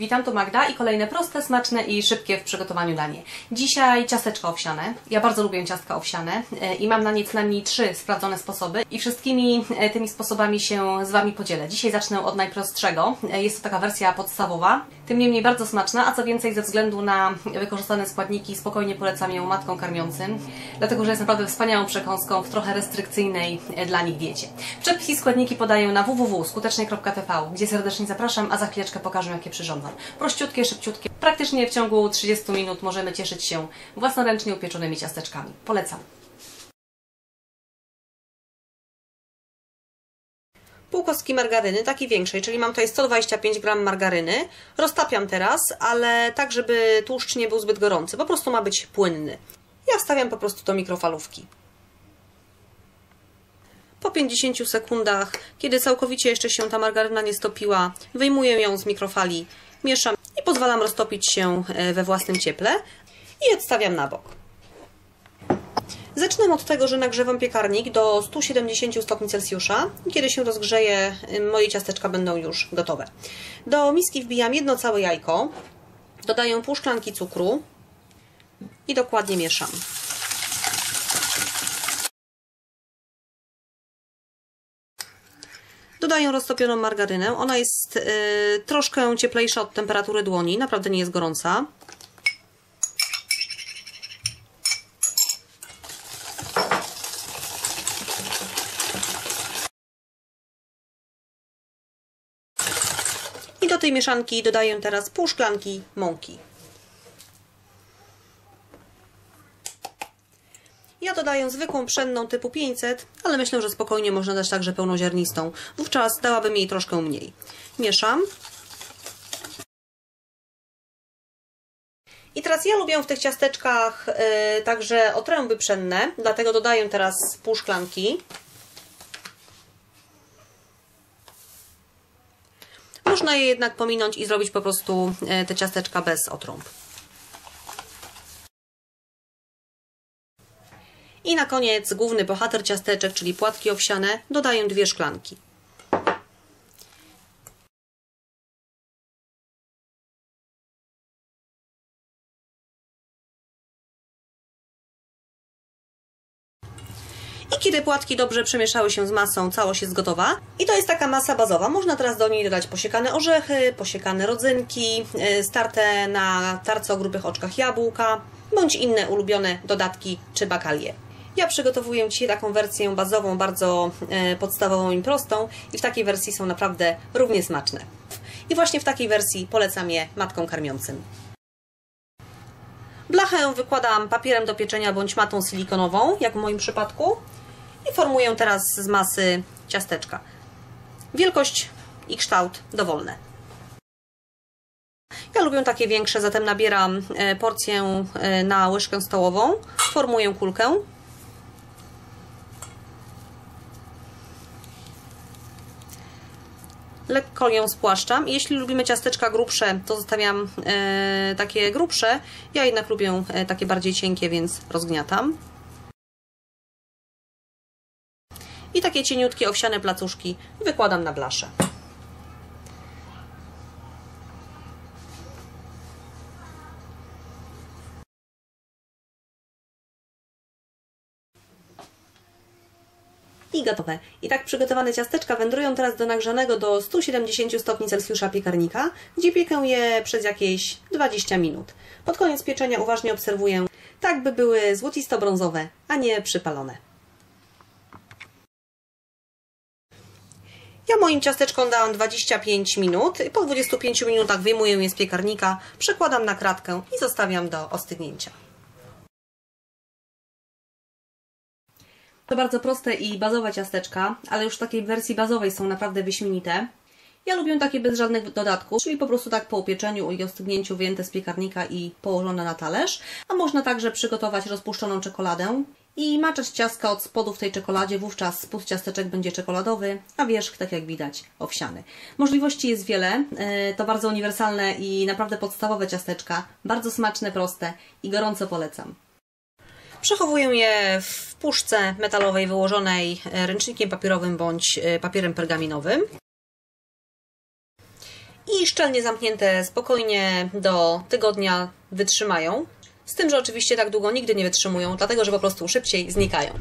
Witam, tu Magda i kolejne proste, smaczne i szybkie w przygotowaniu danie. Dzisiaj ciasteczka owsiane. Ja bardzo lubię ciastka owsiane e, i mam na nie co najmniej trzy sprawdzone sposoby i wszystkimi e, tymi sposobami się z Wami podzielę. Dzisiaj zacznę od najprostszego. E, Jest to taka wersja podstawowa, tym niemniej bardzo smaczna, a co więcej ze względu na wykorzystane składniki spokojnie polecam ją matkom karmiącym, dlatego że jest naprawdę wspaniałą przekąską w trochę restrykcyjnej dla nich diecie. Przepis i składniki podaję na www.skutecznie.tv, gdzie serdecznie zapraszam, a za chwileczkę pokażę jakie przyrządzam. Prościutkie, szybciutkie. Praktycznie w ciągu 30 minut możemy cieszyć się własnoręcznie upieczonymi ciasteczkami. Polecam. Pół kostki margaryny, takiej większej, czyli mam tutaj 125 gram margaryny. Roztapiam teraz, ale tak, żeby tłuszcz nie był zbyt gorący. Po prostu ma być płynny. Ja wstawiam po prostu do mikrofalówki. Po 50 sekundach, kiedy całkowicie jeszcze się ta margaryna nie stopiła, wyjmuję ją z mikrofali, mieszam i pozwalam roztopić się we własnym cieple i odstawiam na bok. Zacznę od tego, że nagrzewam piekarnik do 170 stopni Celsjusza. Kiedy się rozgrzeje, moje ciasteczka będą już gotowe. Do miski wbijam jedno całe jajko, dodaję pół szklanki cukru i dokładnie mieszam. Dodaję roztopioną margarynę. Ona jest y, troszkę cieplejsza od temperatury dłoni, naprawdę nie jest gorąca. I do tej mieszanki dodaję teraz pół szklanki mąki. Ja dodaję zwykłą pszenną typu 500, ale myślę, że spokojnie można dać także pełnoziarnistą. Wówczas dałabym jej troszkę mniej. Mieszam. I teraz ja lubię w tych ciasteczkach yy, także otręby pszenne, dlatego dodaję teraz pół szklanki. Można je jednak pominąć i zrobić po prostu te ciasteczka bez otrąb. I na koniec główny bohater ciasteczek, czyli płatki owsiane, dodaję dwie szklanki. I kiedy płatki dobrze przemieszały się z masą, całość jest gotowa. I to jest taka masa bazowa. Można teraz do niej dodać posiekane orzechy, posiekane rodzynki, starte na tarce o grubych oczkach jabłka, bądź inne ulubione dodatki czy bakalie. Ja przygotowuję dzisiaj taką wersję bazową, bardzo podstawową i prostą i w takiej wersji są naprawdę równie smaczne. I właśnie w takiej wersji polecam je matkom karmiącym. Blachę wykładam papierem do pieczenia bądź matą silikonową, jak w moim przypadku. I formuję teraz z masy ciasteczka. Wielkość i kształt dowolne. Ja lubię takie większe, zatem nabieram porcję na łyżkę stołową. Formuję kulkę. Lekko ją spłaszczam. Jeśli lubimy ciasteczka grubsze, to zostawiam e, takie grubsze. Ja jednak lubię e, takie bardziej cienkie, więc rozgniatam. I takie cieniutkie owsiane placuszki wykładam na blaszę. I gotowe. I tak przygotowane ciasteczka wędrują teraz do nagrzanego do 170 stopni Celsjusza piekarnika, gdzie piekę je przez jakieś 20 minut. Pod koniec pieczenia uważnie obserwuję, tak by były złocisto-brązowe, a nie przypalone. Ja moim ciasteczkom dałam 25 minut. Po 25 minutach wyjmuję je z piekarnika, przekładam na kratkę i zostawiam do ostygnięcia. To bardzo proste i bazowe ciasteczka, ale już w takiej wersji bazowej są naprawdę wyśmienite. Ja lubię takie bez żadnych dodatków, czyli po prostu tak po upieczeniu i ostygnięciu wyjęte z piekarnika i położone na talerz. A można także przygotować rozpuszczoną czekoladę i maczać ciastka od spodu w tej czekoladzie, wówczas spód ciasteczek będzie czekoladowy, a wierzch, tak jak widać, owsiany. Możliwości jest wiele, to bardzo uniwersalne i naprawdę podstawowe ciasteczka, bardzo smaczne, proste i gorąco polecam. Przechowuję je w puszce metalowej wyłożonej ręcznikiem papierowym bądź papierem pergaminowym. i szczelnie zamknięte spokojnie do tygodnia wytrzymają. Z tym, że oczywiście tak długo nigdy nie wytrzymują, dlatego że po prostu szybciej znikają.